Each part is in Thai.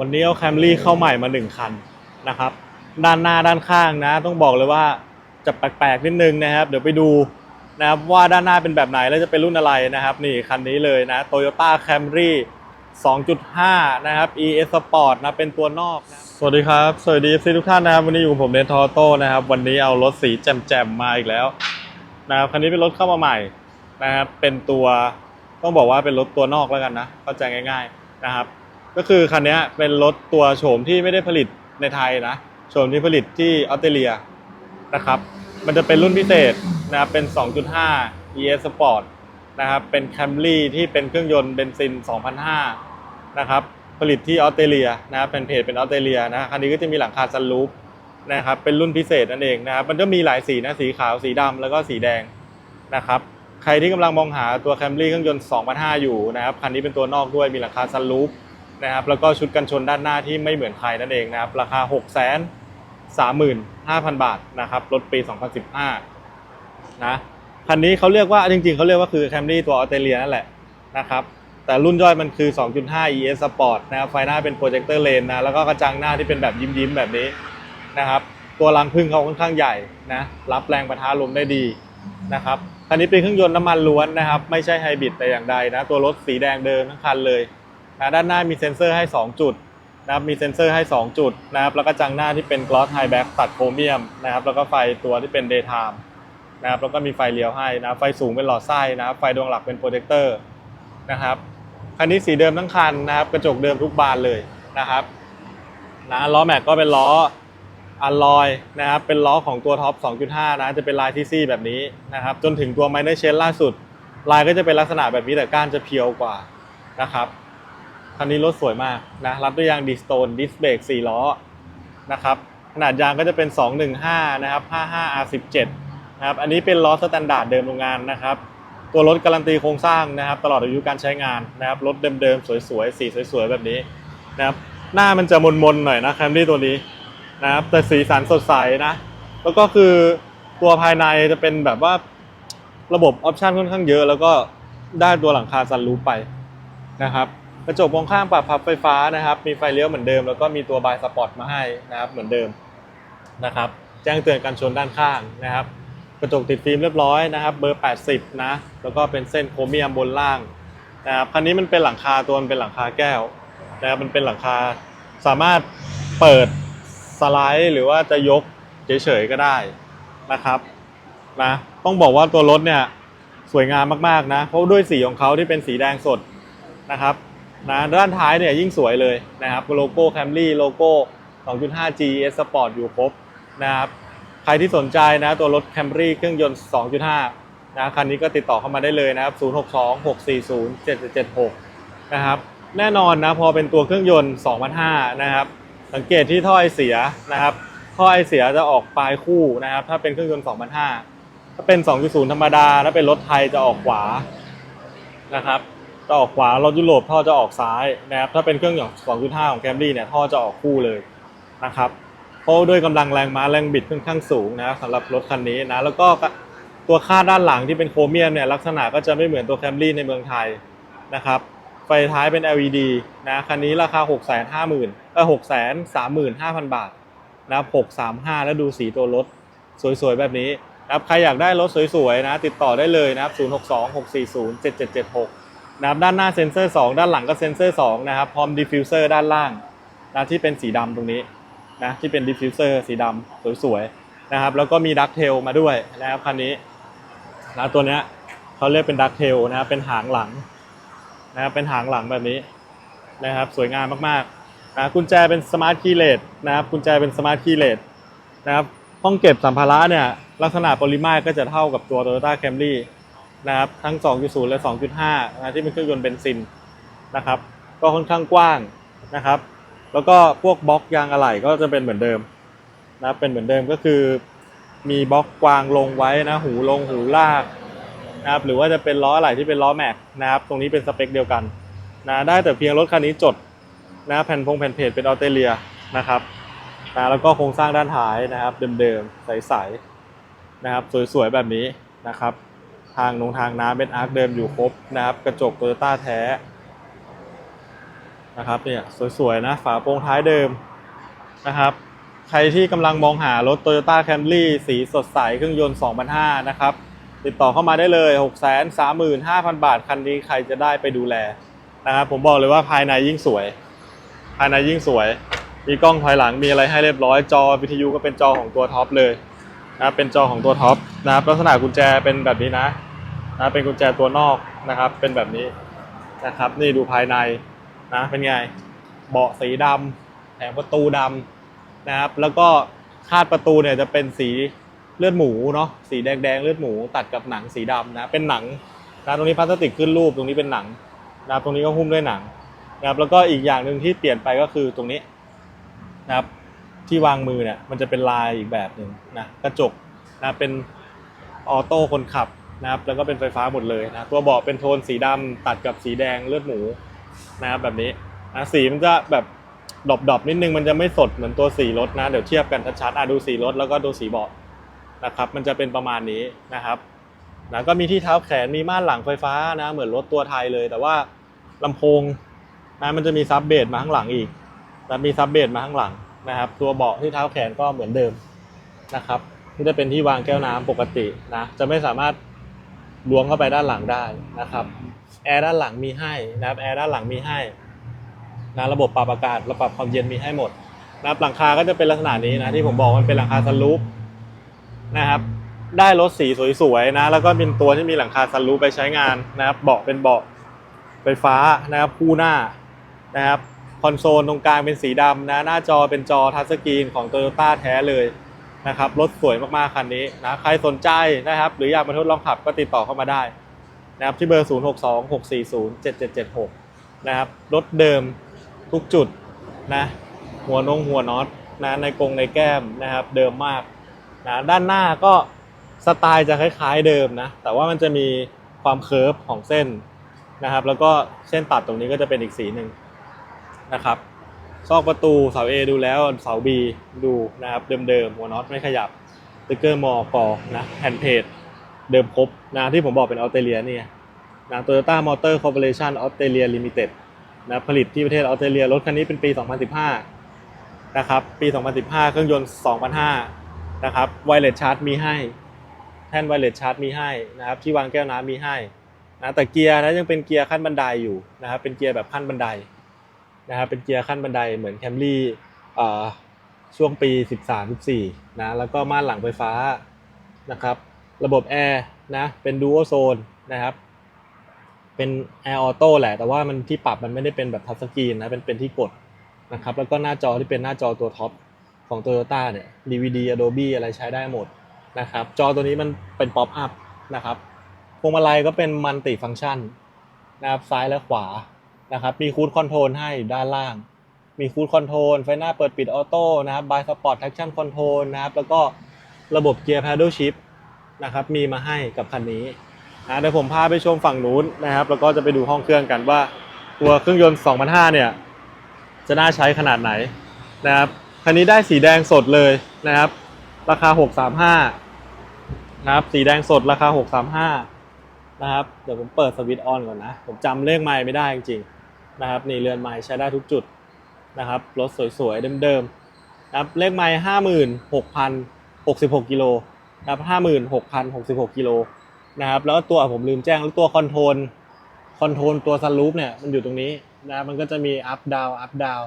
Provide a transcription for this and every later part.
วันนี้เอาแคมรี่เข้าใหม่มาหนึ่งคันนะครับ ด้านหน้าด้านข้างนะ ต้องบอกเลยว่าจะแปลกๆนิดนึงนะครับ เดี๋ยวไปดูนะครับว่าด้านหน้าเป็นแบบไหนแล้วจะเป็นรุ่นอะไรนะครับ นี่คันนี้เลยนะ Toyota Camry 2.5 นะครับ ES Sport นะเป็นตัวนอกนะสวัสดีครับ สวัสดี FC ทุกท่านนะครับ วันนี้อยู่กับผมเนทอโต้นะครับ วันนี้เอารถสีแจ่มๆมาอีกแล้วนะครับคันนี้เป็นรถเข้ามาใหม่นะครับเป็นตัวต้องบอกว่าเป็นรถตัวนอกแล้วกันนะเข้าใจง่าย ๆนะครับ ก็คือคันนี้เป็นรถตัวโฉมที่ไม่ได้ผลิตในไทยนะโฉมที่ผลิตที่ออสเตรเลียนะครับ มันจะเป็นรุ่นพิเศษนะครับเป็น 2.5 ES Sport นะครับเป็น Camry ที่เป็นเครื่องยนต์เบนซิน2005นะครับผลิตที่ออสเตรเลียนะครับเป็นเพจเป็นออสเตรเลียนะคันนี้ก็จะมีหลังคาซันรูฟนะครับเป็นรุ่นพิเศษนั่นเองนะครับมันก็มีหลายสีนะสีขาวสีดำแล้วก็สีแดงนะครับใครที่กำลังมองหาตัว Camry เครื่องยนต์2005อยู่นะครับคันนี้เป็นตัวนอกด้วยมีหลังคาซันรูฟ นะครับแล้วก็ชุดกันชนด้านหน้าที่ไม่เหมือนใครนั่นเองนะครับราคา 6 3 5 0 0 0 บาทนะครับรถปี 2015นะคันนี้เขาเรียกว่าจริงๆเขาเรียกว่าคือ Camry ตัวออสเตรเลียนั่นแหละนะครับแต่รุ่นย่อยมันคือ 2.5 ES Sport นะครับไฟหน้าเป็นโปรเจคเตอร์เลนนะแล้วก็กระจังหน้าที่เป็นแบบยิ้มๆแบบนี้นะครับตัวรังพึ่งเขาค่อนข้างใหญ่นะรับแรงประทะลมได้ดีนะครับคันนี้เป็นเครื่องยนต์น้ำมันล้วนนะครับ ไม่ใช่ไฮบริดแต่อย่างใดนะ ตัวรถสีแดงเดิมทั้งคันเลย นะด้านหน้ามีเซ็นเซอร์ให้ 2 จุดนะครับมีเซ็นเซอร์ให้ 2 จุดนะครับแล้วก็จังหน้าที่เป็นกลอสไฮแบ็กตัดโครเมียมนะครับแล้วก็ไฟตัวที่เป็นเดย์ไทม์นะครับแล้วก็มีไฟเลี้ยวให้นะไฟสูงเป็นหลอดไส้นะครับไฟดวงหลักเป็นโปรเจคเตอร์นะครับคันนี้สีเดิมทั้งคันนะครับกระจกเดิมทุกบานเลยนะครับนะล้อแม็กก็เป็นล้ออัลลอยนะครับเป็นล้อของตัวท็อป 2.5 นะจะเป็นลายที่ซี่แบบนี้นะครับจนถึงตัวไมเนอร์เชนล่าสุด ลายก็จะเป็นลักษณะแบบนี้แต่ก้านจะเพียวกว่านะครับ คันนี้รถสวยมากนะรับด้วยยางดีสโตนดิสเบรก4ล้อนะครับขนาดยางก็จะเป็น 215 นะครับ 55 R17 นะครับอันนี้เป็นล้อสแตนดาร์ดเดิมโรงงานนะครับ ตัวรถการันตีโครงสร้างนะครับ ตลอดอายุการใช้งานนะครับรถเดิมๆ สวยๆ สีสวยๆ แบบนี้นะครับหน้ามันจะมนๆหน่อยนะแคมรี่ตัวนี้นะครับแต่สีสันสดใสนะ แล้วก็คือตัวภายในจะเป็นแบบว่าระบบออปชันค่อนข้างเยอะ แล้วก็ได้ตัวหลังคาซันรูฟไปนะครับ กระจกมองข้างปรับพับไฟฟ้านะครับ มีไฟเลี้ยวเหมือนเดิม แล้วก็มีตัวบายสปอร์ตมาให้นะครับ เหมือนเดิมนะครับ แจ้งเตือนการชนด้านข้างนะครับ กระจกติดฟิล์มเรียบร้อยนะครับ เบอร์ 80 นะ แล้วก็เป็นเส้นโครเมียมบนล่างนะครับคันนี้มันเป็นหลังคาตัวมันเป็นหลังคาแก้วนะครับมันเป็นหลังคาสามารถเปิดสไลด์หรือว่าจะยกเฉยๆก็ได้นะครับนะต้องบอกว่าตัวรถเนี่ยสวยงามมากๆนะเพราะด้วยสีของเขาที่เป็นสีแดงสดนะครับ นะด้านท้ายเนี่ยยิ่งสวยเลยนะครับโลโก้ Camry โลโก้ 2.5G S Sport อยู่ครบนะครับใครที่สนใจนะตัวรถ Camry เครื่องยนต์ 2.5 นะคันนี้ก็ติดต่อเข้ามาได้เลยนะครับ 062 640 7776 นะครับแน่นอนนะพอเป็นตัวเครื่องยนต์2,500นะครับ สังเกตที่ท่อไอเสียนะครับท่อไอเสียจะออกปลายคู่นะครับ ถ้าเป็นเครื่องยนต์2,500ถ้าเป็น 2.0 ธรรมดาถ้าเป็นรถไทยจะออกขวานะครับ จะออกขวารถยุโรปท่อจะออกซ้ายนะครับถ้าเป็นเครื่องอยนต์2.5 ของแคมรี่เนี่ยท่อจะออกคู่เลยนะครับเพราะด้วยกำลังแรงม้าแรงบิดค่อนข้างสูงนะสำหรับรถคันนี้นะแล้วก็ตัวคาดด้านหลังที่เป็นโครเมียมเนี่ยลักษณะก็จะไม่เหมือนตัวแคมรี่ในเมืองไทยนะครับไฟท้ายเป็น LED นะคันนี้ราคา 6 5 0 0 0 0เออ6 3 5 0 0 0 บาทนะ635 แล้วดูสีตัวรถสวยๆ แบบนี้นะครับใครอยากได้รถสวยๆนะติดต่อได้เลยนะครับ 062 640 7776 นะครับด้านหน้าเซ็นเซอร์ 2 ด้านหลังก็เซ็นเซอร์ 2 นะครับ พร้อมดิฟฟิวเซอร์ด้านล่างนะที่เป็นสีดำตรงนี้นะที่เป็นดิฟฟิวเซอร์สีดำสวยๆนะครับแล้วก็มีดักเทลมาด้วยนะครับคันนี้นะตัวเนี้ยเขาเรียกเป็นดักเทลนะครับเป็นหางหลังนะครับเป็นหางหลังแบบนี้นะครับสวยงามมากๆนะกุญแจเป็นสมาร์ทคีย์เลสนะครับกุญแจเป็นสมาร์ทคีย์เลสนะครับห้องเก็บสัมภาระเนี่ยลักษณะปริมาตรก็จะเท่ากับตัว Toyota Camry นะครับทั้ง 2.0 และ 2.5นะที่เป็นเครื่องยนต์เบนซินนะครับก็ค่อนข้างกว้างนะครับ แล้วก็พวกบล็อกยางอะไหล่ก็จะเป็นเหมือนเดิมนะครับเป็นเหมือนเดิมก็คือ มีบล็อกกวางลงไว้นะหูลงหูลากนะครับหรือว่าจะเป็นล้ออะไหล่ที่เป็นล้อแม็กนะครับตรงนี้เป็นสเปคเดียวกันนะได้แต่เพียงรถคันนี้จดนะแผ่นพงแผ่นเพจเป็นออสเตรเลียนะครับนะแล้วก็โครงสร้างด้านท้ายนะครับ เดิมๆใสๆนะครับ สวยๆแบบนี้นะครับ ทางนงทางน้ำเป็นอาร์คเดิมอยู่ครบนะครับ กระจกโตโยต้าแท้นะครับเนี่ยสวยๆนะฝาโปร่งท้ายเดิมนะครับ ใครที่กำลังมองหารถ Toyota Camry สีสดใสเครื่องยนต์2,500นะครับ ติดต่อเข้ามาได้เลย 635,000 บาท คันนี้ใครจะได้ไปดูแลนะครับ ผมบอกเลยว่าภายในยิ่งสวย ภายในยิ่งสวย มีกล้องถอยหลังมีอะไรให้เรียบร้อย จอวิทยุก็เป็นจอของตัวท็อปเลยนะเป็นจอของตัวท็อปนะครับลักษณะกุญแจเป็นแบบนี้นะ นะเป็นกุญแจตัวนอกนะครับ เป็นแบบนี้นะครับ นี่ดูภายในนะเป็นไงเบาะสีดำแผงประตูดำนะครับ แล้วก็คาดประตูเนี่ยจะเป็นสีเลือดหมูเนาะสีแดงๆเลือดหมู ตัดกับหนังสีดำนะเป็นหนังนะตรงนี้พลาสติกขึ้นรูปตรงนี้เป็นหนังนะตรงนี้ก็หุ้มด้วยหนังนะครับแล้วก็อีกอย่างหนึ่งที่เปลี่ยนไปก็คือตรงนี้นะครับที่วางมือเนี่ยมันจะเป็นลายอีกแบบหนึ่งนะกระจกนะเป็นออโต้คนขับ นะครับแล้วก็เป็นไฟฟ้าหมดเลยนะตัวเบาะเป็นโทนสีดำตัดกับสีแดงเลือดหมูนะครับแบบนี้นะสีมันจะแบบดรอปๆนิดนึงมันจะไม่สดเหมือนตัวสีรถนะเดี๋ยวเทียบกันชัดๆอะดูสีรถแล้วก็ดูสีเบาะนะครับมันจะเป็นประมาณนี้นะครับนะก็มีที่เท้าแขนมีม่านหลังไฟฟ้านะเหมือนรถตัวไทยเลย แต่ว่าลำโพงนะมันจะมีซับเบสมาข้างหลังอีกแล้วมีซับเบสมาข้างหลังนะครับ ตัวเบาะที่เท้าแขนก็เหมือนเดิมนะครับที่จะเป็นที่วางแก้วน้ำปกตินะจะไม่สามารถ ล้วงเข้าไปด้านหลังได้นะครับแอร์ด้านหลังมีให้นะครับแอร์ด้านหลังมีให้นะระบบปรับอากาศระบบความเย็นมีให้หมดนะครับหลังคาก็จะเป็นลักษณะนี้นะที่ผมบอกมันเป็นหลังคาสลูปนะครับ ได้รถสีสวยๆนะ แล้วก็เป็นตัวที่มีหลังคาสลูปไปใช้งานนะครับเบาะเป็นเบาะไฟฟ้านะครับคู่หน้านะครับคอนโซลตรงกลางเป็นสีดำนะหน้าจอเป็นจอทัชสกรีนของ Toyota แท้เลย นะครับรถสวยมากๆคันนี้นะใครสนใจนะครับ หรืออยากมาทดลองขับก็ติดต่อเข้ามาได้นะครับที่เบอร์ 0626407776 นะครับรถเดิมทุกจุดนะหัวนงหัวน็อตนะในกรงในแก้มนะครับ เดิมมากนะด้านหน้าก็สไตล์จะคล้ายๆเดิมนะ แต่ว่ามันจะมีความเคิร์ฟของเส้นนะครับ แล้วก็เส้นตัดตรงนี้ก็จะเป็นอีกสีหนึ่งนะครับ ซอกประตูเสา A ดูแล้วเสา B ดูนะครับเดิมๆหัวน็อตไม่ขยับสติ๊กเกอร์มอกอนะแผ่นเพจเดิมครบนะที่ผมบอกเป็นออสเตรเลียเนี่ยนะโตโยต้ามอเตอร์คอร์ปอเรชั่นออสเตรเลียลิมิเต็ดนะผลิตที่ประเทศออสเตรเลียรถคันนี้เป็นปี 2015 นะครับ ปี 2015 เครื่องยนต์2,500นะครับไวเลสชาร์จมีให้ แท่นไวเลสชาร์จมีให้นะครับที่วางแก้วน้ำมีให้นะแต่เกียร์นะยังเป็นเกียร์ขั้นบันไดอยู่นะครับเป็นเกียร์แบบขั้นบันได นะครับเป็นเกียร์ขั้นบันไดเหมือนแคมรี่ช่วงปี 13-14นะแล้วก็ม่านหลังไฟฟ้านะครับระบบแอร์นะเป็นดูโอโซนนะครับเป็นแอร์ออโต้แหละ แต่ว่ามันที่ปรับมันไม่ได้เป็นแบบทัชสกรีนนะเป็นเป็นที่กดนะครับแล้วก็หน้าจอที่เป็นหน้าจอตัวท็อปของ Toyota เนี่ย DVD Adobe อะไรใช้ได้หมดนะครับจอตัวนี้มันเป็นป๊อปอัพนะครับพวงมาลัยก็เป็นมัลติฟัง c t ชันนะครับซ้ายและขวา นะครับ มีคูดคอนโทรลให้ด้านล่าง มีคูดคอนโทรลไฟหน้าเปิดปิดออโต้นะครับบายสปอร์ตแท็กชั่นคอนโทรลนะครับ แล้วก็ระบบเกียร์ paddle shift นะครับ มีมาให้กับคันนี้นะเดี๋ยวผมพาไปชมฝั่งนู้นนะครับ แล้วก็จะไปดูห้องเครื่องกันว่า ตัวเครื่องยนต์ 2005 เนี่ย จะน่าใช้ขนาดไหนนะครับ คันนี้ได้สีแดงสดเลยนะครับ ราคา 635 นะครับ สีแดงสดราคา 635 นะครับ เดี๋ยวผมเปิดสวิตช์ออนก่อนนะ ผมจำเลขไมล์ไม่ได้จริงๆ นะครับนี่เรือนไมล์ใช้ได้ทุกจุดนะครับรถสวยๆเดิมๆนะครับเลขไมล์56,066กิโลนะครับ56,066กิโลนะครับแล้วตัวผมลืมแจ้งแล้วตัวคอนโทรลคอนโทรลตัวซันรูฟเนี่ยมันอยู่ตรงนี้นะมันก็จะมีอัพดาวอัพดาว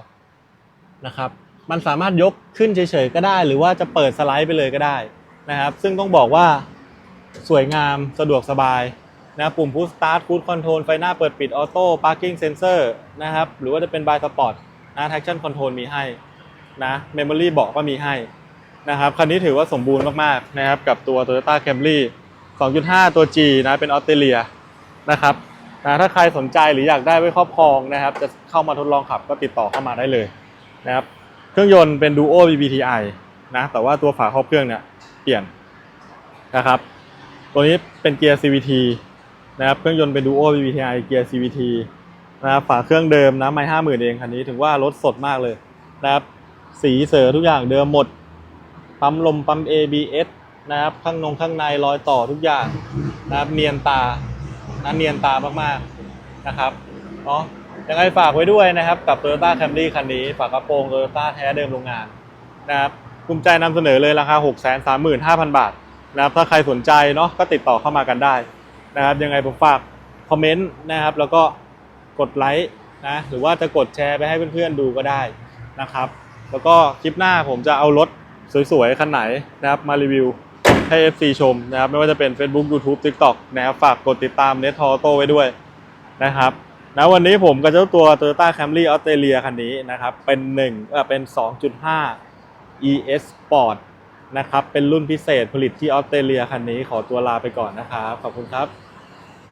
นะครับมันสามารถยกขึ้นเฉยๆก็ได้ หรือว่าจะเปิดสไลด์ไปเลยก็ได้นะครับ ซึ่งต้องบอกว่าสวยงามสะดวกสบาย นะปุ่มพุชสตาร์ทคูดคอนโทรลไฟหน้าเปิดปิดออโต้พาร์กิ้งเซนเซอร์นะครับ หรือว่าจะเป็นบายสปอร์ตนะแท็กชั่นคอนโทรลมีให้นะเมมโมรี่บอกก็มีให้นะครับ คันนี้ถือว่าสมบูรณ์มากๆนะครับ กับตัว Toyota Camry 2.5 ตัว G นะ เป็นออสเตรเลียนะครับนะถ้าใครสนใจหรืออยากได้ไว้ครอบครองนะครับ จะเข้ามาทดลองขับก็ติดต่อเข้ามาได้เลยนะครับ เครื่องยนต์เป็น Duo BBTI นะ แต่ว่าตัวฝาครอบเครื่องเนี่ยเปลี่ยนนะครับ ตัวนี้เป็นเกียร์ CVT นะครับเครื่องยนต์เป็น Duo BBTI เกียร์ CVT นะครับฝาเครื่องเดิมนะไม่ห้าหมื่นเองคันนี้ถึงว่ารถสดมากเลยนะครับสีเสือทุกอย่างเดิมหมดปั๊มลมปั๊ม ABS นะครับข้างนงข้างในรอยต่อทุกอย่างนะครับเนียนตานะเนียนตามากๆนะครับเนาะยังไงฝากไว้ด้วยนะครับ กับ Toyota Camry คันนี้ ฝากกระโปรง Toyota แท้เดิมโรงงานนะครับภูมิใจนำเสนอเลยราคา 635,000 บาทนะครับถ้าใครสนใจเนาะก็ติดต่อเข้ามากันได้ นะครับ ยังไงผมฝากคอมเมนต์นะครับ แล้วก็กดไลค์นะ หรือว่าจะกดแชร์ไปให้เพื่อนๆดูก็ได้นะครับ แล้วก็คลิปหน้าผมจะเอารถสวยๆ คันไหนนะครับมารีวิวให้ FC ชมนะครับ ไม่ว่าจะเป็น Facebook YouTube TikTok นะครับ ฝากกดติดตาม Net t o t o ไว้ด้วยนะครับนะวันนี้ผมกับเจ้าตัว Toyota Camry ออสเตรเลียคันนี้นะครับ เป็น1เออเป็น 2.5 ES Sport นะครับ เป็นรุ่นพิเศษผลิตที่ออสเตรเลียคันนี้ขอตัวลาไปก่อนนะครับ ขอบคุณครับ